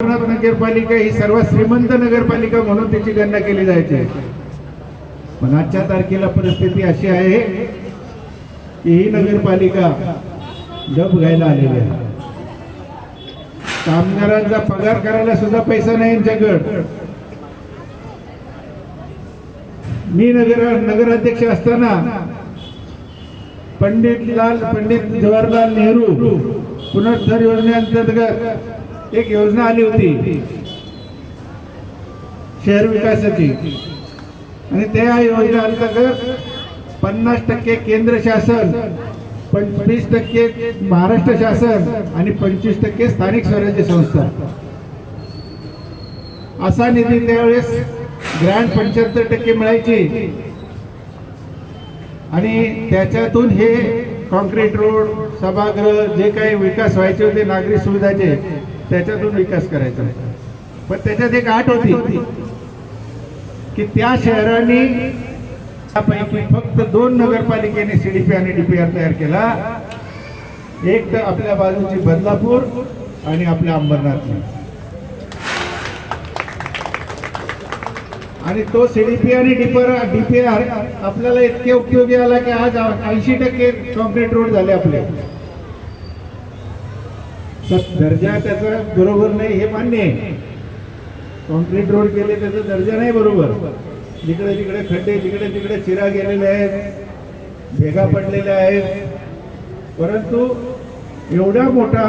नगरपालिका ही सर्वात श्रीमंत नगरपालिका म्हणून त्याची गणना केली जायची. पण आजच्या तारखेला परिस्थिती अशी आहे की ही नगरपालिका डब घ्यायला आलेली आहे. कामगारांचा पगार करायला सुद्धा पैसा नाही यांच्याकडे. मी नगर नगराध्यक्ष असताना पंडित लाल पंडित जवाहरलाल नेहरू पुनर्धर योजनेअंतर्गत एक योजना आली होती. शहर विकासाची. आणि त्या योजना अंतर्गत पन्नास टक्के केंद्र शासन पंचवीस टक्के महाराष्ट्र शासन आणि पंचवीस टक्के स्थानिक स्वराज्य संस्था. असा निधी त्यावेळेस ग्रँड पंच्याहत्तर टक्के मिळायची. आणि त्याच्यातून हे कॉन्क्रीट रोड सभागृह जे काही विकास व्हायचे होते नागरी सुविधाचे त्याच्यातून विकास करायचा पण त्याच्यात एक आठ होती की त्या शहरांनी त्यापैकी फक्त दोन नगरपालिकेने सीडीपी आणि डीपीआर तयार केला. एक तर आपल्या बाजूची बदलापूर आणि आपल्या अंबरनाथ आणि तो सीडीपी आणि डीपीआर डीपीआर आपल्याला इतके उपयोगी आला की आज ऐंशी टक्के कॉन्क्रीट रोड झाले आपले. तर दर्जा त्याचा बरोबर नाही हे मान्य आहे. कॉन्क्रीट रोड केले त्याचा दर्जा नाही बरोबर. जिकडे तिकडे खड्डे जिकडे तिकडे चिरा गेलेले आहेत भेगा पडलेल्या आहेत. परंतु एवढा मोठा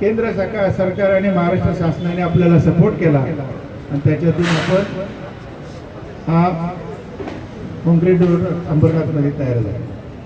केंद्र सरकार सरकार आणि महाराष्ट्र शासनाने आपल्याला सपोर्ट केला. आणि त्याच्यातून आपण हा कॉन्क्रीट रोड अंबरनाथमध्ये तयार झाला.